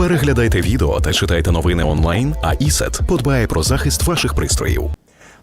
Переглядайте відео та читайте новини онлайн. А ІСЕТ подбає про захист ваших пристроїв.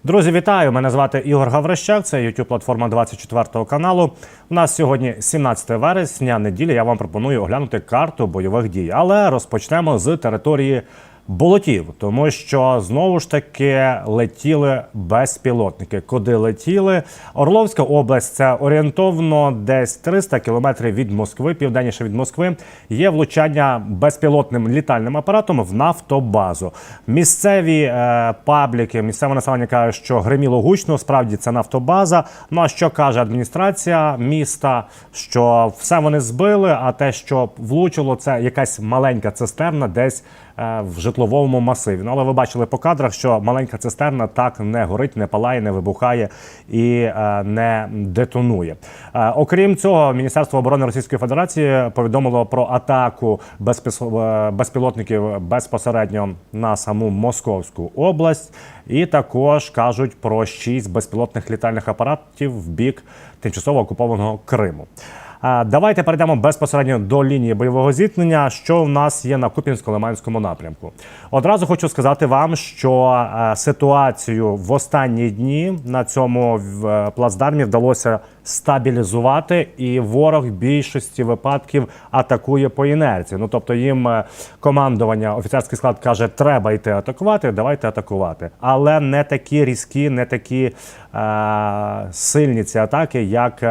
Друзі, вітаю! Мене звати Ігор Гаврищак. Це youtube платформа 24 каналу. У нас сьогодні 17 вересня, неділя. Я вам пропоную оглянути карту бойових дій. Але розпочнемо з території болотів, тому що знову ж таки летіли безпілотники. Куди летіли? Орловська область це орієнтовно десь 300 кілометрів від Москви, південніше від Москви. Є влучання безпілотним літальним апаратом в нафтобазу. Місцеві е, пабліки, місцеве населення каже, що гриміло гучно. Справді це нафтобаза. Ну а що каже адміністрація міста? Що все вони збили, а те, що влучило, це якась маленька цистерна, десь в житловому масиві. Ну але ви бачили по кадрах, що маленька цистерна так не горить, не палає, не вибухає і е, не детонує. Е, окрім цього, Міністерство оборони Російської Федерації повідомило про атаку е, безпілотників безпосередньо на саму Московську область, і також кажуть про шість безпілотних літальних апаратів в бік тимчасово окупованого Криму. Давайте перейдемо безпосередньо до лінії бойового зіткнення, що в нас є на Куп'янсько-Лиманському напрямку. Одразу хочу сказати вам, що е, ситуацію в останні дні на цьому е, плацдармі вдалося стабілізувати, і ворог в більшості випадків атакує по інерції. Ну тобто їм е, командування, офіцерський склад каже, треба йти атакувати, давайте атакувати. Але не такі різкі, не такі е, сильні ці атаки, як.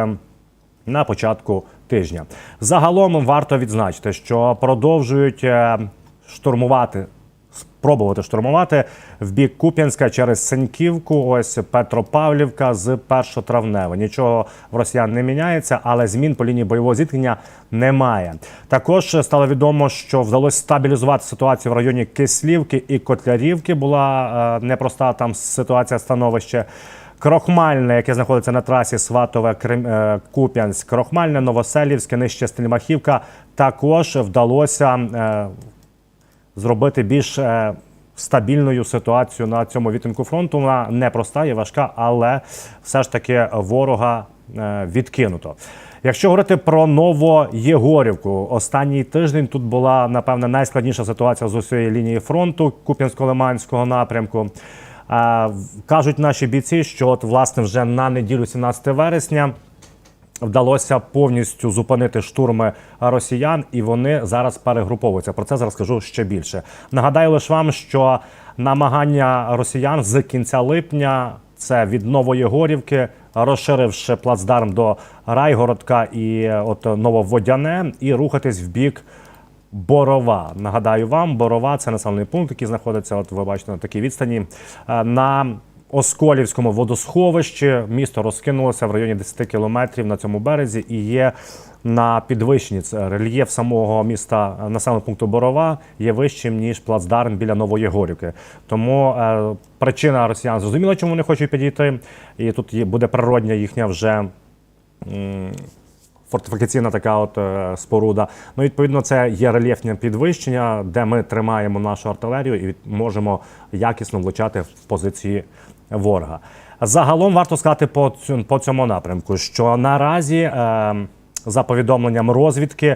На початку тижня. Загалом варто відзначити, що продовжують е, штурмувати. Спробувати штурмувати в бік Куп'янська через Сеньківку, ось Петропавлівка з першотравнева. Нічого в росіян не міняється, але змін по лінії бойового зіткнення немає. Також стало відомо, що вдалося стабілізувати ситуацію в районі Кислівки і Котлярівки. Була е, непроста там ситуація становище. Крохмальне, яке знаходиться на трасі Сватове е, Куп'янськ, Крохмальне, Новоселівське, нижче Стельмахівка, також вдалося е, зробити більш е, стабільною ситуацію на цьому відтинку фронту. Вона непроста і важка, але все ж таки ворога відкинуто. Якщо говорити про Новоєгорівку, останній тиждень тут була напевне найскладніша ситуація з усієї лінії фронту Куп'янсько-Лиманського напрямку. Кажуть наші бійці, що от власне вже на неділю 17 вересня вдалося повністю зупинити штурми росіян, і вони зараз перегруповуються. Про це зараз скажу ще більше. Нагадаю лише вам, що намагання росіян з кінця липня це від Новоєгорівки, розширивши плацдарм до Райгородка і от Нововодяне, і рухатись в бік. Борова. Нагадаю вам, Борова це населений пункт, який знаходиться, от ви бачите, на такій відстані. Е, На Осколівському водосховищі місто розкинулося в районі 10 кілометрів на цьому березі і є на підвищенні. Рельєф самого міста е, населеного пункту Борова є вищим, ніж плацдарм біля Новоєгорівки. Тому е, причина росіян зрозуміла, чому вони хочуть підійти. І тут є, буде природня їхня вже фортифікаційна така от е, споруда. Ну, відповідно, це є рельєфне підвищення, де ми тримаємо нашу артилерію і можемо якісно влучати в позиції ворога. Загалом варто сказати по цю- по цьому напрямку, що наразі, е, за повідомленням розвідки,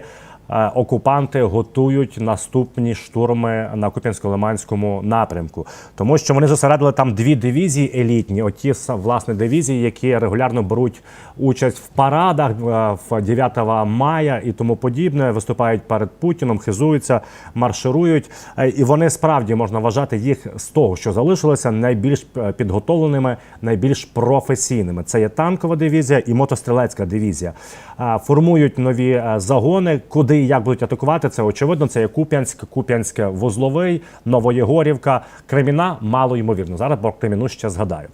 окупанти готують наступні штурми на Куп'янсько-Лиманському напрямку, тому що вони зосередили там дві дивізії елітні, оті власне дивізії, які регулярно беруть участь в парадах е, в 9 мая і тому подібне, виступають перед Путіном, хизуються, марширують. Е, І вони справді можна вважати їх з того, що залишилося, найбільш е, підготовленими, найбільш професійними. Це є танкова дивізія і мотострілецька дивізія. Е, Формують нові е, загони, куди і як будуть атакувати. Це очевидно. Це є Куп'янськ, Куп'янське Вузловий, Новоєгорівка, Креміна. Мало ймовірно. Зараз про Креміну ще згадаю.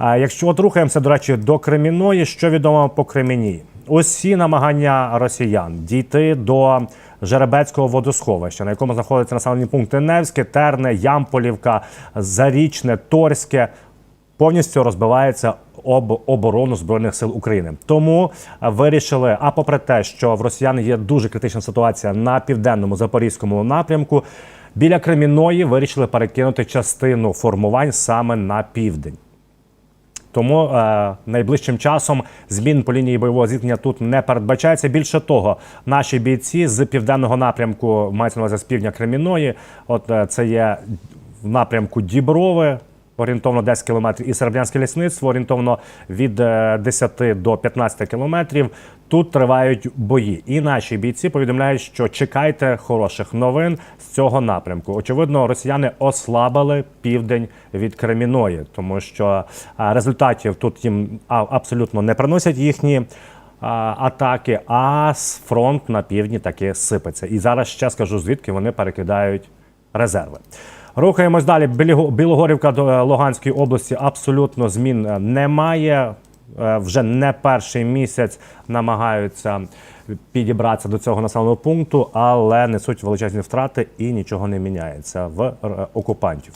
Якщо от рухаємося, до речі, до Креміної, що відомо по Креміні? Усі намагання росіян дійти до Жеребецького водосховища, на якому знаходяться населені пункти Невське, Терне, Ямполівка, Зарічне, Торське, повністю розбивається об оборону збройних сил України. Тому вирішили. А попри те, що в росіян є дуже критична ситуація на південному запорізькому напрямку, біля Креміної вирішили перекинути частину формувань саме на південь. Тому е, найближчим часом змін по лінії бойового зіткнення тут не передбачається. Більше того, наші бійці з південного напрямку мається на увазі з півдня Креміної. От е, це є в напрямку Діброви. Орієнтовно 10 кілометрів і Серебрянське лісництво орієнтовно від е, 10 до 15 кілометрів. Тут тривають бої. І наші бійці повідомляють, що чекайте хороших новин з цього напрямку. Очевидно, росіяни ослабили південь від Креміної, тому що е, результатів тут їм абсолютно не приносять їхні атаки. А фронт на півдні таки сипеться. І зараз ще скажу, звідки вони перекидають резерви. Рухаємось далі. Білогорівка до е, Луганської області абсолютно змін е, немає. Е, Вже не перший місяць намагаються підібратися до цього населеного пункту, але несуть величезні втрати і нічого не міняється в окупантів.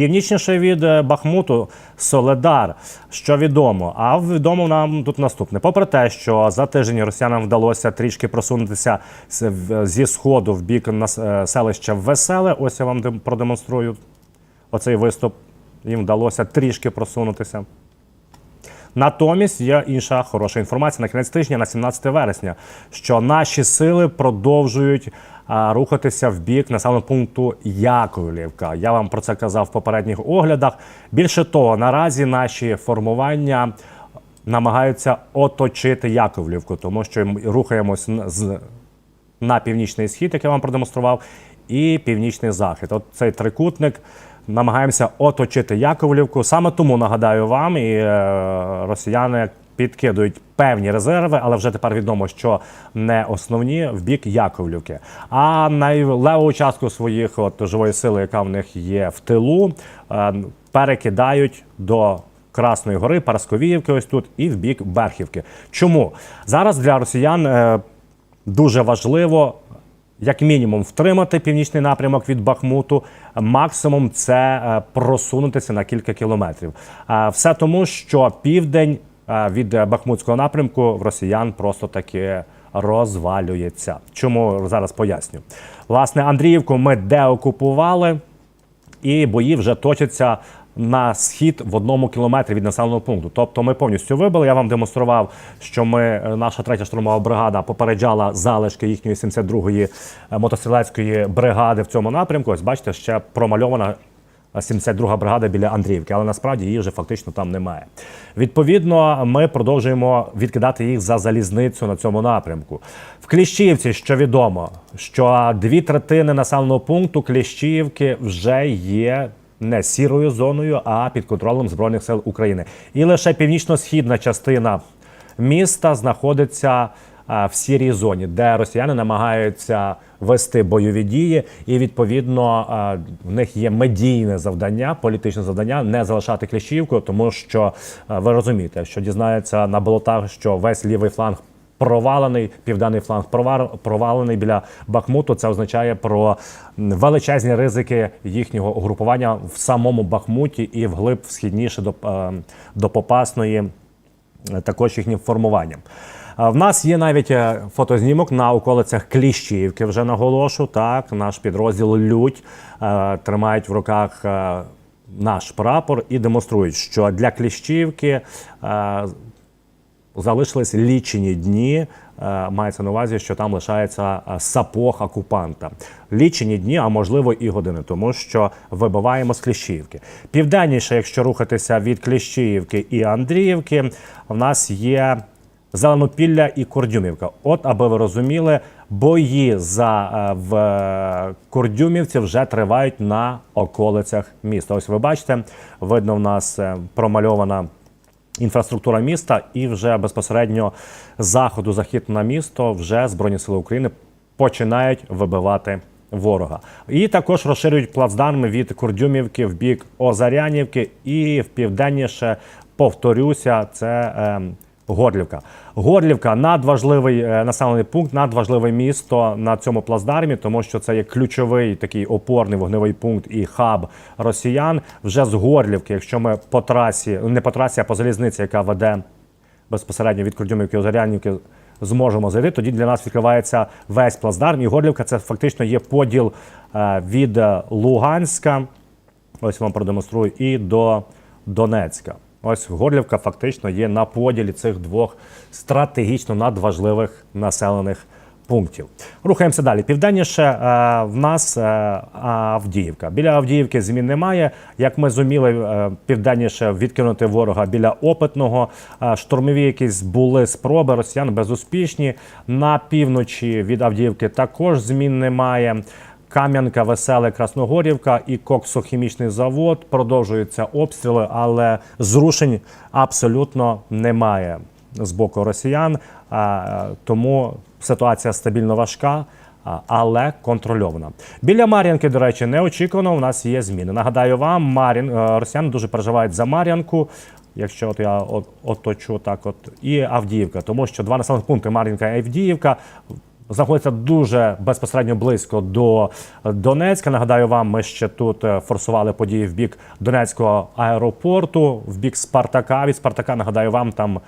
Північніше від е, Бахмуту Соледар. Що відомо? А відомо нам тут наступне. Попри те, що за тиждень росіянам вдалося трішки просунутися зі сходу в бік е, селища Веселе. Ось я вам продемонструю оцей виступ. Їм вдалося трішки просунутися. Натомість є інша хороша інформація на кінець тижня, на 17 вересня, що наші сили продовжують рухатися в бік населеного пункту Яковлівка. Я вам про це казав в попередніх оглядах. Більше того, наразі наші формування намагаються оточити Яковлівку, тому що рухаємось з на північний схід, як я вам продемонстрував, і північний захід. От цей трикутник намагаємося оточити Яковлівку. Саме тому нагадаю вам, і е, росіяни підкидують певні резерви, але вже тепер відомо, що не основні в бік Яковлівки. А найлеву частку своїх от живої сили, яка в них є в тилу, е, перекидають до Красної гори, Парасковіївки, ось тут, і в бік Берхівки. Чому зараз для росіян е, дуже важливо, як мінімум, втримати північний напрямок від Бахмуту. Максимум це е, просунутися на кілька кілометрів. Все тому, що південь від е, Бахмутського напрямку в росіян просто таки розвалюється. Чому зараз поясню? Власне, Андріївку ми деокупували і бої вже точаться на схід в одному кілометрі від населеного пункту. Тобто ми повністю вибили. Я вам демонстрував, що ми, е, наша третя штурмова бригада попереджала залишки їхньої 72-ї е, мотострілецької бригади в цьому напрямку. Ось бачите, ще промальована 72 бригада біля Андріївки, але насправді її вже фактично там немає. Відповідно, ми продовжуємо відкидати їх за залізницю на цьому напрямку. В Кліщівці, що відомо, що дві третини населеного пункту Кліщівки вже є. Не сірою зоною, а під контролем Збройних сил України. І лише північно-східна частина міста знаходиться в сірій зоні, де росіяни намагаються вести бойові дії, і відповідно в них є медійне завдання, політичне завдання не залишати Кліщівку, тому що ви розумієте, що дізнається на болотах, що весь лівий фланг. Провалений південний фланг провалений біля Бахмуту. Це означає про величезні ризики їхнього угрупування в самому Бахмуті і вглиб східніше до, до Попасної також їхнім формуванням. В нас є навіть е, фотознімок на околицях Кліщівки. Вже наголошу. Так, наш підрозділ Лють е, тримають в руках е, наш прапор і демонструють, що для Кліщівки залишились лічені дні. Мається на увазі, що там лишається сапог окупанта. Лічені дні, а можливо і години, тому що вибиваємо з Кліщівки. Південніше, якщо рухатися від Кліщіївки і Андріївки, в нас є Зеленопілля і Кордюмівка. От, аби ви розуміли, бої за е, в е, Кордюмівці вже тривають на околицях міста. Ось ви бачите, видно, в нас е, промальована інфраструктура міста, і вже безпосередньо заходу захід на місто вже Збройні Сили України починають вибивати ворога. І також розширюють плацдарми від Курдюмівки в бік Озарянівки і в південніше, повторюся, це. Е, Горлівка. Горлівка надважливий е, населений пункт, надважливе місто на цьому плацдармі, тому що це є ключовий такий опорний вогневий пункт і хаб росіян. Вже з Горлівки, якщо ми по трасі, не по трасі, а по залізниці, яка веде безпосередньо від Курдюмівки Озарянівки, зможемо зайти. Тоді для нас відкривається весь плацдарм. І Горлівка це фактично є поділ е, від е, Луганська. Ось вам продемонструю і до Донецька. Ось Горлівка фактично є на поділі цих двох стратегічно надважливих населених пунктів. Рухаємося далі. Південніше е, в нас е, Авдіївка. Біля Авдіївки змін немає. Як ми зуміли е, південніше відкинути ворога біля опитного. Штурмові якісь були спроби росіян безуспішні. На півночі від Авдіївки також змін немає. Кам'янка, Веселе, Красногорівка і коксохімічний завод продовжуються обстріли, але зрушень абсолютно немає з боку росіян. Тому ситуація стабільно важка. Але контрольована. Біля Мар'янки, до речі, неочікувано. У нас є зміни. Нагадаю вам, Мар'їн е, росіяни дуже переживають за Мар'янку. Якщо от я оточу так, от і Авдіївка, тому що два населених пункти Мар'їнка і Авдіївка знаходяться дуже безпосередньо близько до Донецька. Нагадаю вам, ми ще тут е, форсували події в бік Донецького аеропорту, в бік Спартака. Від Спартака нагадаю вам там.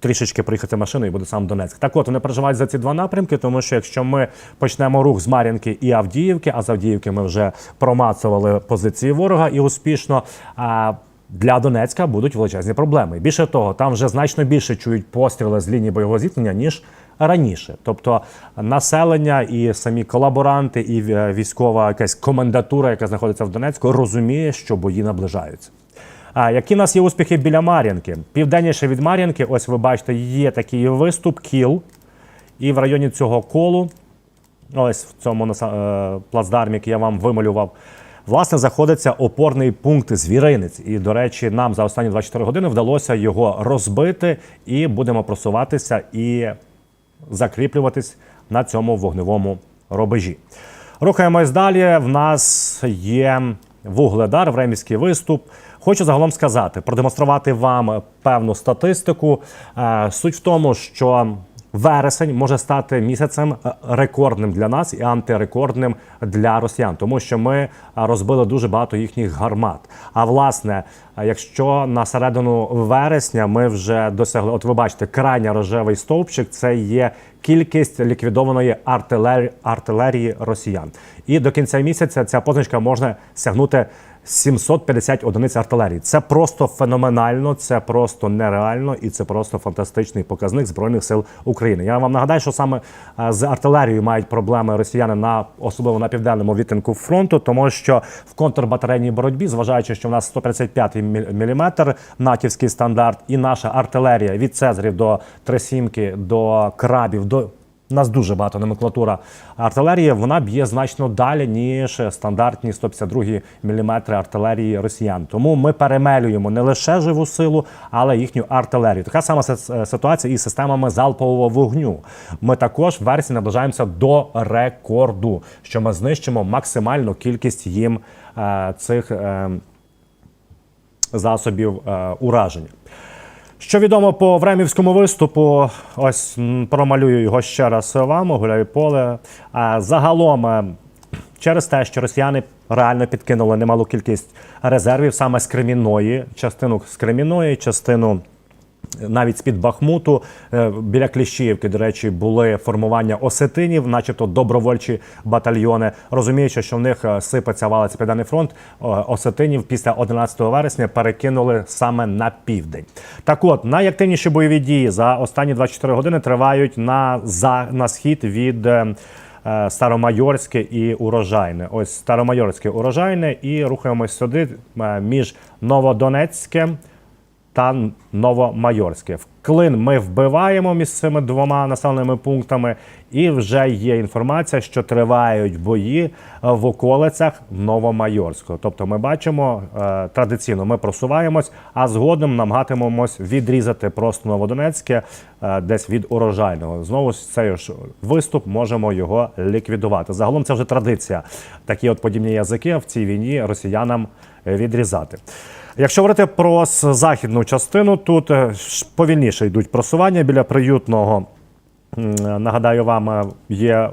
Трішечки приїхати машиною і буде сам Донецьк. Так от вони переживають за ці два напрямки, тому що якщо ми почнемо рух з Мар'їнки і Авдіївки, а з Авдіївки ми вже промацували позиції ворога і успішно. А для Донецька будуть величезні проблеми. Більше того, там вже значно більше чують постріли з лінії бойового зіткнення, ніж раніше. Тобто населення і самі колаборанти, і е, військова якась комендатура, яка знаходиться в Донецьку, розуміє, що бої наближаються. А які в нас є успіхи біля Мар'їнки? Південніше від Мар'їнки, ось ви бачите, є такий виступ, кіл. І в районі цього колу, ось в цьому е, плацдармі, який я вам вималював, власне, знаходиться опорний пункт Звіринець. І, до речі, нам за останні 24 години вдалося його розбити, і будемо просуватися і закріплюватись на цьому вогневому рубежі. Рухаємось далі. В нас є вугледар, времівський виступ. Хочу загалом сказати, продемонструвати вам певну статистику. Е, Суть в тому, що вересень може стати місяцем е, рекордним для нас і антирекордним для росіян, тому що ми е, розбили дуже багато їхніх гармат. А власне, е, якщо на середину вересня ми вже досягли, от ви бачите, крайня рожевий стовпчик це є кількість ліквідованої артилерії, артилерії росіян. І до кінця місяця ця позначка можна сягнути 750 одиниць артилерії. Це просто феноменально, це просто нереально і це просто фантастичний показник збройних сил України. Я вам нагадаю, що саме е, з артилерією мають проблеми росіяни на особливо на південному відтинку фронту, тому що в контрбатарейній боротьбі, зважаючи, що в нас 155 мм натівський стандарт, і наша артилерія від Цезарів до Тресімки, до крабів, до у нас дуже багато номенклатура артилерії. Вона б'є значно далі, ніж стандартні 152 мм артилерії росіян. Тому ми перемелюємо не лише живу силу, але їхню артилерію. Така сама си- ситуація із системами залпового вогню. Ми також в версії наближаємося до рекорду, що ми знищимо максимальну кількість їм е, цих е, засобів е, ураження. Що відомо по времівському виступу, ось промалюю його ще раз вам, гуляю поле. А загалом, е, через те, що росіяни реально підкинули немалу кількість резервів саме з Кремінної, частину з Кремінної, частину навіть з-під Бахмуту е, біля Кліщіївки, до речі, були формування осетинів, начебто добровольчі батальйони. Розуміючи, що в них е, сипеться валиться південний фронт, е, осетинів після 11 вересня перекинули саме на південь. Так от найактивніші бойові дії за останні 24 години тривають на, за, на схід від. Старомайорське і урожайне. Ось Старомайорське урожайне, і рухаємось сюди між Новодонецьким та Новомайорське. В Клин ми вбиваємо між цими двома населеними пунктами, і вже є інформація, що тривають бої е, в околицях Новомайорського. Тобто, ми бачимо е, традиційно, ми просуваємось, а згодом намагатимемось відрізати просто Новодонецьке е, десь від урожайного. Знову ж цей ж виступ можемо його ліквідувати. Загалом це вже традиція. Такі от подібні язики в цій війні росіянам відрізати. Якщо говорити про західну частину, тут е, повільніше йдуть просування біля приютного. Нагадаю вам, е, є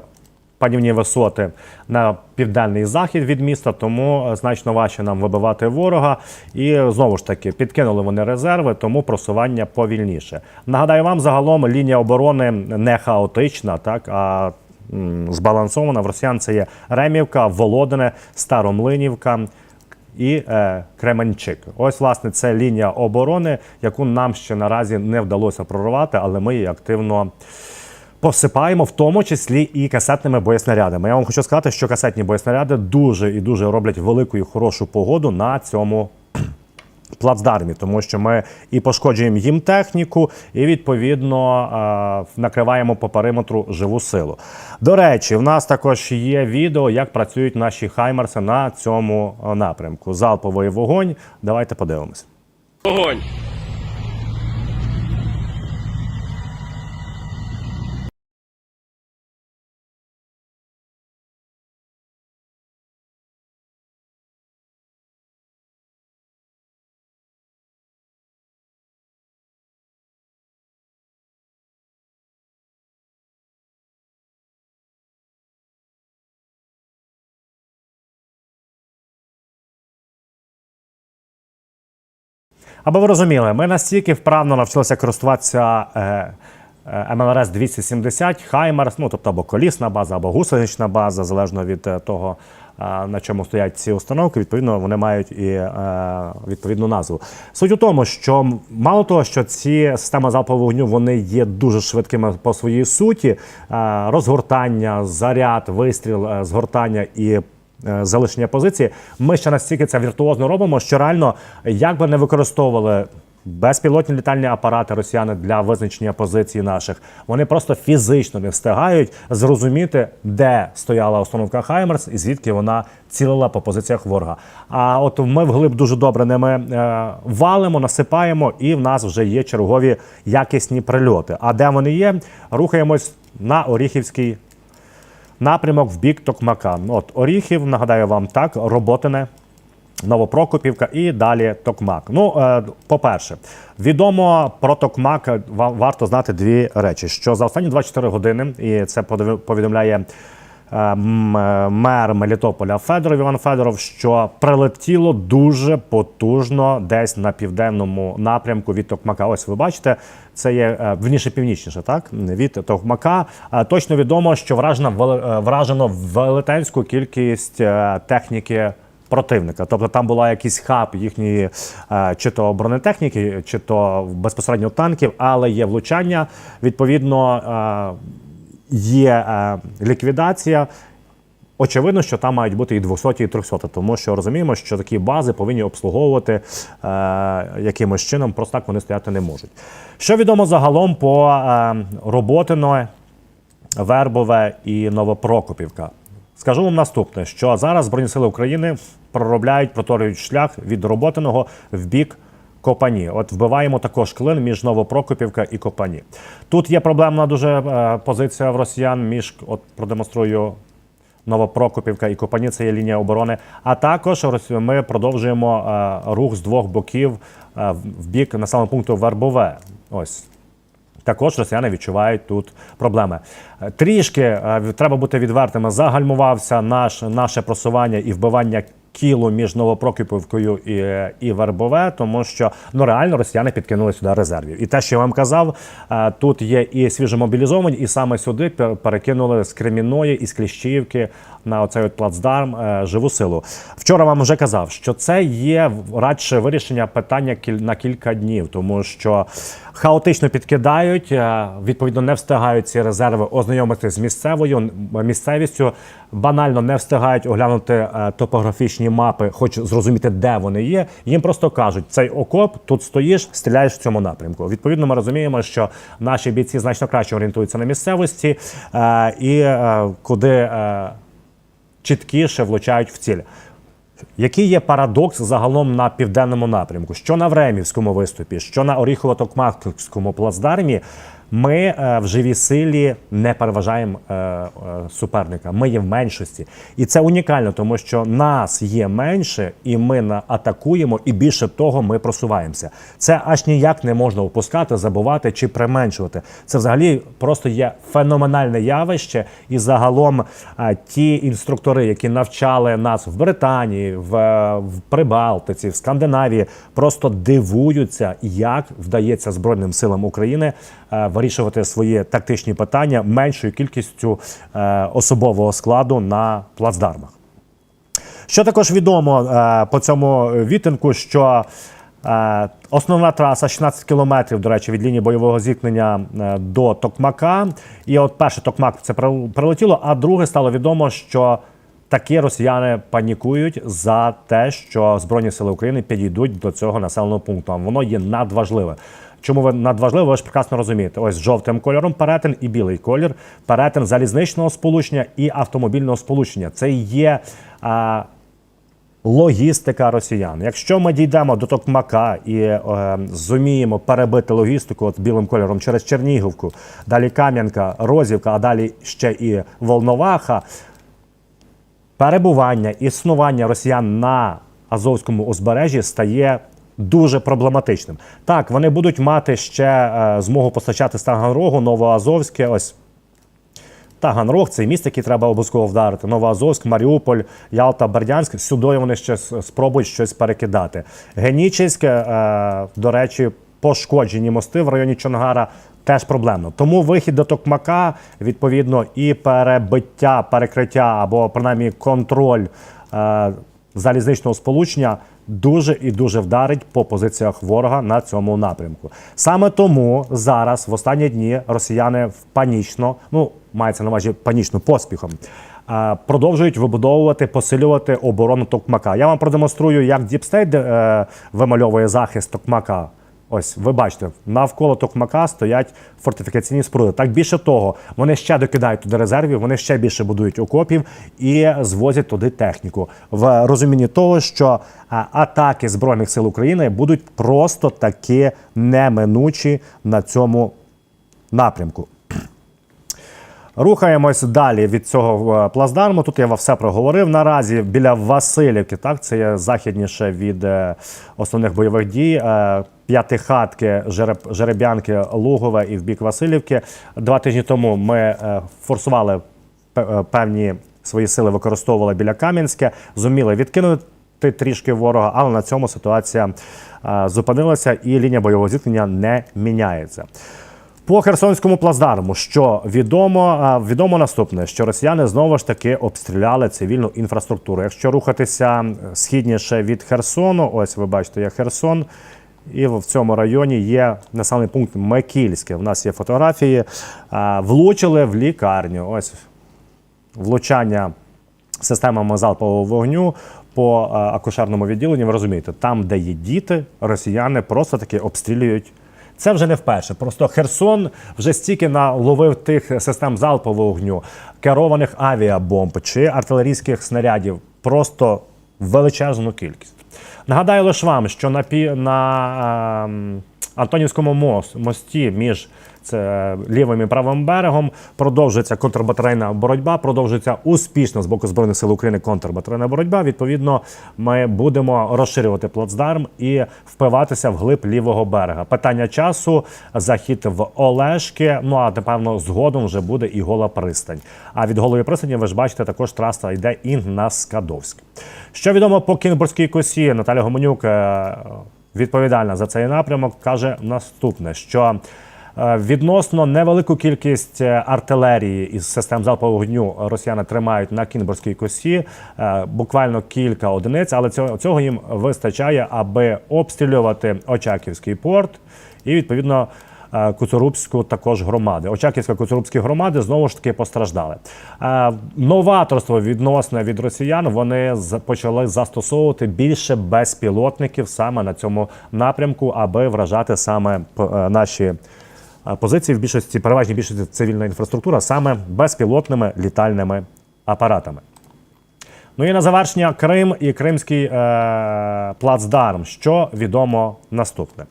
панівні висоти на південний захід від міста, тому е, значно важче нам вибивати ворога. І е, знову ж таки підкинули вони резерви, тому просування повільніше. Нагадаю вам, загалом лінія оборони не хаотична, так а збалансована. В росіян це є Ремівка, Володине, Старомлинівка. І е, Кременчик. Ось, власне, це лінія оборони, яку нам ще наразі не вдалося прорвати, але ми її активно посипаємо, в тому числі і касетними боєснарядами. Я вам хочу сказати, що касетні боєснаряди дуже і дуже роблять велику і хорошу погоду на цьому плацдармі, тому що ми і пошкоджуємо їм техніку, і відповідно е, накриваємо по периметру живу силу. До речі, в нас також є відео, як працюють наші хаймерси на цьому е, напрямку. Залповий вогонь. Давайте подивимось. Огонь! Аби ви розуміли, ми настільки вправно навчилися користуватися е, е, МЛРС 270, Хаймерс, ну тобто або колісна база, або гусенична база, залежно від е, того, на чому стоять ці установки. Відповідно, вони мають і е, відповідну назву. Суть у тому, що мало того, що ці системи залпового вогню вони є дуже швидкими по своїй суті, е, розгортання, заряд, вистріл, е, згортання і залишення позиції. Ми ще настільки це віртуозно робимо, що реально, як би не використовували безпілотні літальні апарати росіяни для визначення позицій наших, вони просто фізично не встигають зрозуміти, де стояла установка Хаймерс і звідки вона цілила по позиціях ворога. А от ми вглиб дуже добре ними е, валимо, насипаємо, і в нас вже є чергові якісні прильоти. А де вони є? Рухаємось на Оріхівський напрямок в бік Токмака. От Оріхів, нагадаю вам так, Роботине, Новопрокопівка і далі Токмак. Ну, е, по-перше, відомо про Токмак варто знати дві речі: що за останні 24 години, і це повідомляє. Е, е, Мер Мелітополя Федоров Іван Федоров, що прилетіло дуже потужно десь на південному напрямку від Токмака. Ось ви бачите, це є е, вніше північніше, так від Токмака. Точно відомо, що вражено вражено велетенську кількість техніки противника. Тобто там була якийсь хаб їхньої чи то бронетехніки, чи то безпосередньо танків, але є влучання. Відповідно, є е, ліквідація. Очевидно, що там мають бути і 200, і 300, тому що розуміємо, що такі бази повинні обслуговувати е, якимось чином, просто так вони стояти не можуть. Що відомо загалом по е, Роботино, Вербове і Новопрокопівка? Скажу вам наступне: що зараз Збройні Сили України проробляють, проторюють шлях від Роботиного в бік Копані. От вбиваємо також клин між Новопрокопівка і Копані. Тут є проблемна дуже е, позиція в росіян між от продемонструю. Новопрокопівка і Копані це є лінія оборони. А також ми продовжуємо е, рух з двох боків е, в- бік населеного пункту Вербове. Ось також росіяни відчувають тут проблеми. Трішки треба бути відвертими. Загальмувався наш наше просування і вбивання кілу між Новопрокіпівкою і, е, і Вербове, тому що ну реально росіяни підкинули сюди резервів. І те, що я вам казав, е, тут є і свіжомобілізовані, і саме сюди пер- перекинули з Кремінної і з Кліщівки на оцей от плацдарм е, живу силу. Вчора вам вже казав, що це є радше вирішення питання на кілька днів, тому що хаотично підкидають, відповідно не встигають ці резерви ознайомитися з місцевою місцевістю, банально не встигають оглянути е, топографічні мапи, хоч зрозуміти, де вони є. Їм просто кажуть, цей окоп тут стоїш, стріляєш в цьому напрямку. Відповідно, ми розуміємо, що наші бійці значно краще орієнтуються на місцевості е, і е, куди. чіткіше влучають в ціль. Який є парадокс загалом на південному напрямку? Що на Времівському виступі, що на Оріхово-Токмакському плацдармі, ми е, в живій силі не переважаємо е, е, суперника. Ми є в меншості, і це унікально, тому що нас є менше, і ми на- атакуємо, і більше того, ми просуваємося. Це аж ніяк не можна опускати, забувати чи применшувати. Це взагалі просто є феноменальне явище, і загалом ті інструктори, які навчали нас в Британії, в, в Прибалтиці, в Скандинавії, просто дивуються, як вдається Збройним силам України вирішувати свої тактичні питання меншою кількістю е, особового складу на плацдармах. Що також відомо е, по цьому відтинку, що е, основна траса 16 кілометрів, до речі, від лінії бойового зіткнення е, до Токмака. І от перший Токмак це прил- прилетіло, а друге стало відомо, що такі росіяни панікують за те, що Збройні сили України підійдуть до цього населеного пункту. Воно є надважливе. Чому ви надважливо, ви ж прекрасно розумієте. Ось жовтим кольором перетин і білий колір перетин залізничного сполучення і автомобільного сполучення. Це є а, логістика росіян. Якщо ми дійдемо до Токмака і е, зуміємо перебити логістику от білим кольором через Чернігівку, далі Кам'янка, Розівка, а далі ще і Волноваха, перебування, існування росіян на Азовському узбережжі стає дуже проблематичним. Так, вони будуть мати ще е, змогу постачати з Таганрогу, Новоазовське, ось Таганрог це місто, яке треба обов'язково вдарити. Новоазовськ, Маріуполь, Ялта, Бердянськ. Сюди вони ще спробують щось перекидати. Генічеське, е, до речі, пошкоджені мости в районі Чонгара. Теж проблемно. Тому вихід до Токмака, відповідно, і перебиття, перекриття або принаймні контроль е, залізничного сполучення дуже і дуже вдарить по позиціях ворога на цьому напрямку. Саме тому зараз, в останні дні, росіяни в панічно, ну мається на увазі панічно поспіхом. е, Продовжують вибудовувати, посилювати оборону Токмака. Я вам продемонструю, як Діпстейт е, вимальовує захист Токмака. Ось, ви бачите, навколо Токмака стоять фортифікаційні споруди. Так більше того, вони ще докидають туди резервів, вони ще більше будують окопів і звозять туди техніку. В розумінні того, що атаки Збройних сил України будуть просто таки неминучі на цьому напрямку. Рухаємось далі від цього е, плацдарму. Тут я все проговорив. Наразі біля Васильівки, так це є західніше від е, основних бойових дій. Е, П'ятихатки, Жереб, Жереб'янки, Лугове і в бік Васильівки. Два тижні тому ми форсували певні свої сили, використовували біля Кам'янське, зуміли відкинути трішки ворога, але на цьому ситуація зупинилася і лінія бойового зіткнення не міняється. По Херсонському плацдарму, що відомо, відомо наступне, що росіяни знову ж таки обстріляли цивільну інфраструктуру. Якщо рухатися східніше від Херсону, ось ви бачите, є Херсон, і в цьому районі є населений пункт Мекільське. У нас є фотографії. Влучили в лікарню. Ось влучання системами залпового вогню по акушерному відділенню. Ви розумієте, там, де є діти, росіяни просто таки обстрілюють. Це вже не вперше. Просто Херсон вже стільки наловив тих систем залпового вогню, керованих авіабомб чи артилерійських снарядів. Просто величезну кількість. Нагадаю лише вам, що на, пі... на ем, Антонівському мос- мості між це лівим і правим берегом продовжується контрбатарейна боротьба, продовжується успішно з боку збройних сил України контрбатарейна боротьба. Відповідно, ми будемо розширювати плацдарм і впиватися в глиб лівого берега. Питання часу, захід в Олешки. Ну а напевно згодом вже буде і гола пристань. А від голої пристані ви ж бачите, також траса йде і на Скадовськ. Що відомо по Кінбурзькій косі, Наталя Гомонюк е, відповідальна за цей напрямок, каже наступне: що відносно невелику кількість е, артилерії із систем залпового вогню росіяни тримають на Кінбурзькій косі, е, буквально кілька одиниць, але цього, їм вистачає, аби обстрілювати Очаківський порт і відповідно. е, Куцурубську також громади. Очаківська Куцурубські громади знову ж таки постраждали. Е, Новаторство відносне від росіян вони почали застосовувати більше безпілотників саме на цьому напрямку, аби вражати саме е, наші позиції в більшості, переважній більшості цивільна інфраструктура саме безпілотними літальними апаратами. Ну і на завершення Крим і Кримський е, плацдарм. Що відомо наступне.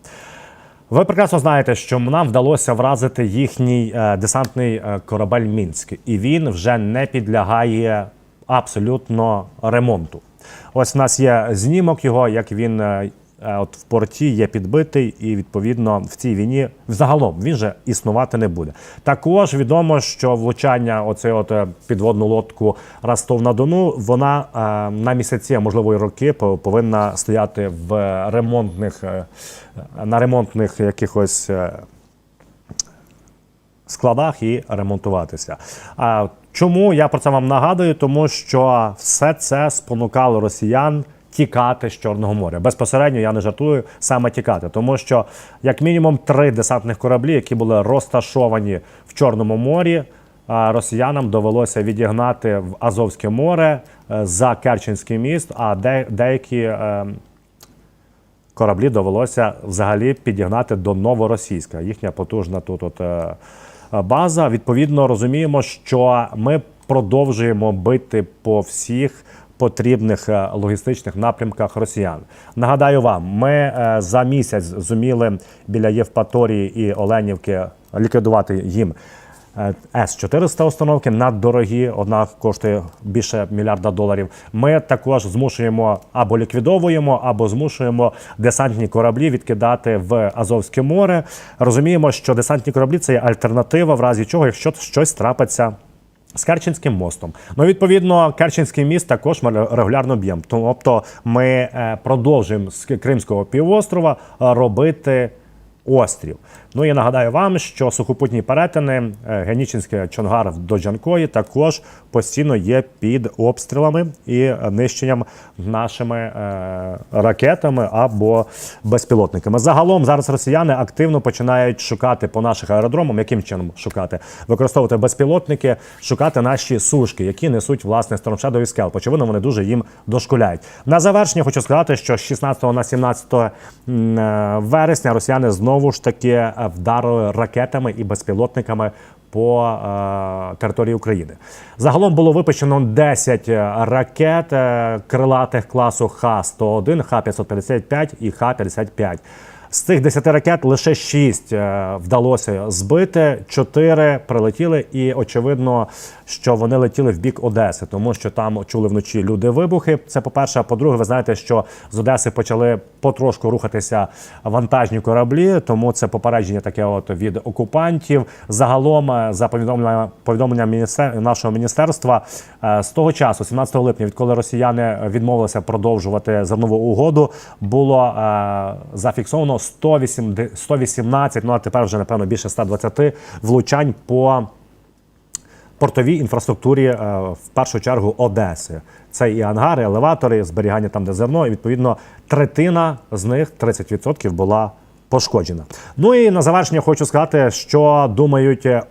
Ви прекрасно знаєте, що нам вдалося вразити їхній е, десантний е, корабель Мінськ, і він вже не підлягає абсолютно ремонту. Ось у нас є знімок його, як він е, от в порті є підбитий, і відповідно в цій війні взагалом він же існувати не буде. Також відомо, що влучання оцей от е, підводну лодку Ростов на Дону, вона е, на місяці, а можливо і роки, повинна стояти в ремонтних е, на ремонтних якихось. е, складах і ремонтуватися. А чому я про це вам нагадую? Тому що все це спонукало росіян. Тікати з Чорного моря безпосередньо я не жартую саме тікати, тому що як мінімум три десантних кораблі, які були розташовані в Чорному морі, росіянам довелося відігнати в Азовське море е, за Керченський міст. А де, деякі е, кораблі довелося взагалі підігнати до Новоросійська. Їхня потужна тут от, е, е, база. Відповідно, розуміємо, що ми продовжуємо бити по всіх. Потрібних е, логістичних напрямках росіян. Нагадаю вам, ми е, за місяць зуміли біля Євпаторії і Оленівки ліквідувати їм е, С-400 установки наддорогі. Одна коштує більше мільярда доларів. Ми також змушуємо або ліквідовуємо, або змушуємо десантні кораблі відкидати в Азовське море. Розуміємо, що десантні кораблі це є альтернатива, в разі чого, якщо щось трапиться. З Керченським мостом. Ну, відповідно, Керченський міст також ми регулярно б'ємо. Тобто ми е, продовжуємо з Кримського півострова е, робити острів. Ну і нагадаю вам, що сухопутні перетини е, Генічинське Чонгар до Джанкої також постійно є під обстрілами і нищенням нашими е, ракетами або безпілотниками. Загалом зараз росіяни активно починають шукати по наших аеродромам, яким чином шукати, використовувати безпілотники, шукати наші сушки, які несуть власне Storm і Scalp. Очевидно, вони дуже їм дошкуляють. На завершення хочу сказати, що з 16 на 17 е, вересня росіяни знову ж таки вдарили ракетами і безпілотниками по е, території України. Загалом було випущено 10 ракет е, крилатих класу Х-101, Х-555 і Х-55. З цих 10 ракет лише 6 е, вдалося збити, 4 прилетіли, і очевидно, що вони летіли в бік Одеси, тому що там чули вночі люди вибухи. Це по-перше. А по-друге, ви знаєте, що з Одеси почали потрошку рухатися вантажні кораблі, тому це попередження таке от від окупантів. Загалом, е, за повідомлення повідомлення міністер... нашого міністерства, е, з того часу, 17 липня, відколи росіяни відмовилися продовжувати зернову угоду, було зафіксовано 108, 118, ну а тепер вже напевно більше 120 влучань по портовій інфраструктурі е, в першу чергу Одеси. Це і ангари, елеватори, зберігання там, де зерно, і відповідно третина з них 30% була. Пошкоджена. Ну і на завершення хочу сказати, що думають е,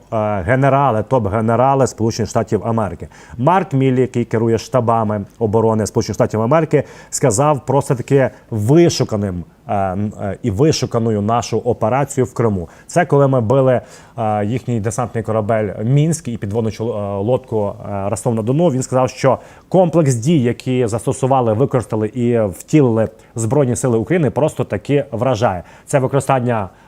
генерали, топ-генерали Сполучених Штатів Америки. Марк Міллі, який керує штабами оборони Сполучених Штатів Америки, сказав просто таки вишуканим е, е, і вишуканою нашу операцію в Криму. Це коли ми били їхній десантний корабель Мінськ і підводну лодку Ростов на Дону. Він сказав, що комплекс дій, які застосували, використали і втілили збройні сили України, просто таки вражає. Це використання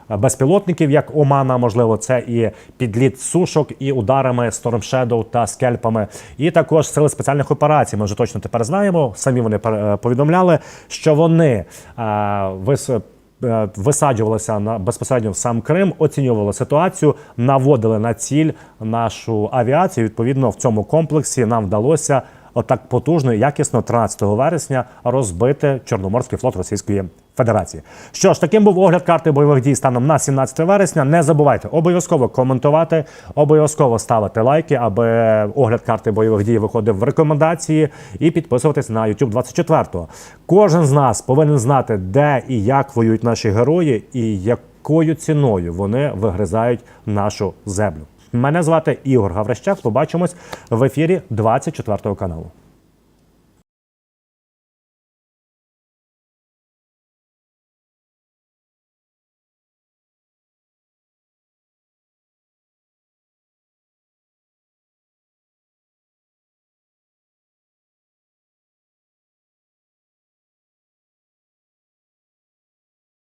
безпілотників, як Омана, можливо, це і підліт сушок, і ударами Storm Shadow та скельпами, і також сили спеціальних операцій. Ми вже точно тепер знаємо. Самі вони е, повідомляли, що вони е, вис- е, висаджувалися на безпосередньо в сам Крим, оцінювали ситуацію, наводили на ціль нашу авіацію. Відповідно, в цьому комплексі нам вдалося отак потужно і якісно 13 вересня розбити Чорноморський флот Російської Федерації. Що ж, таким був огляд карти бойових дій станом на 17 вересня. Не забувайте обов'язково коментувати, обов'язково ставити лайки, аби огляд карти бойових дій виходив в рекомендації, і підписуватись на YouTube 24-го. Кожен з нас повинен знати, де і як воюють наші герої, і якою ціною вони вигризають нашу землю. Мене звати Ігор Гаврищак. Побачимось в ефірі 24 каналу.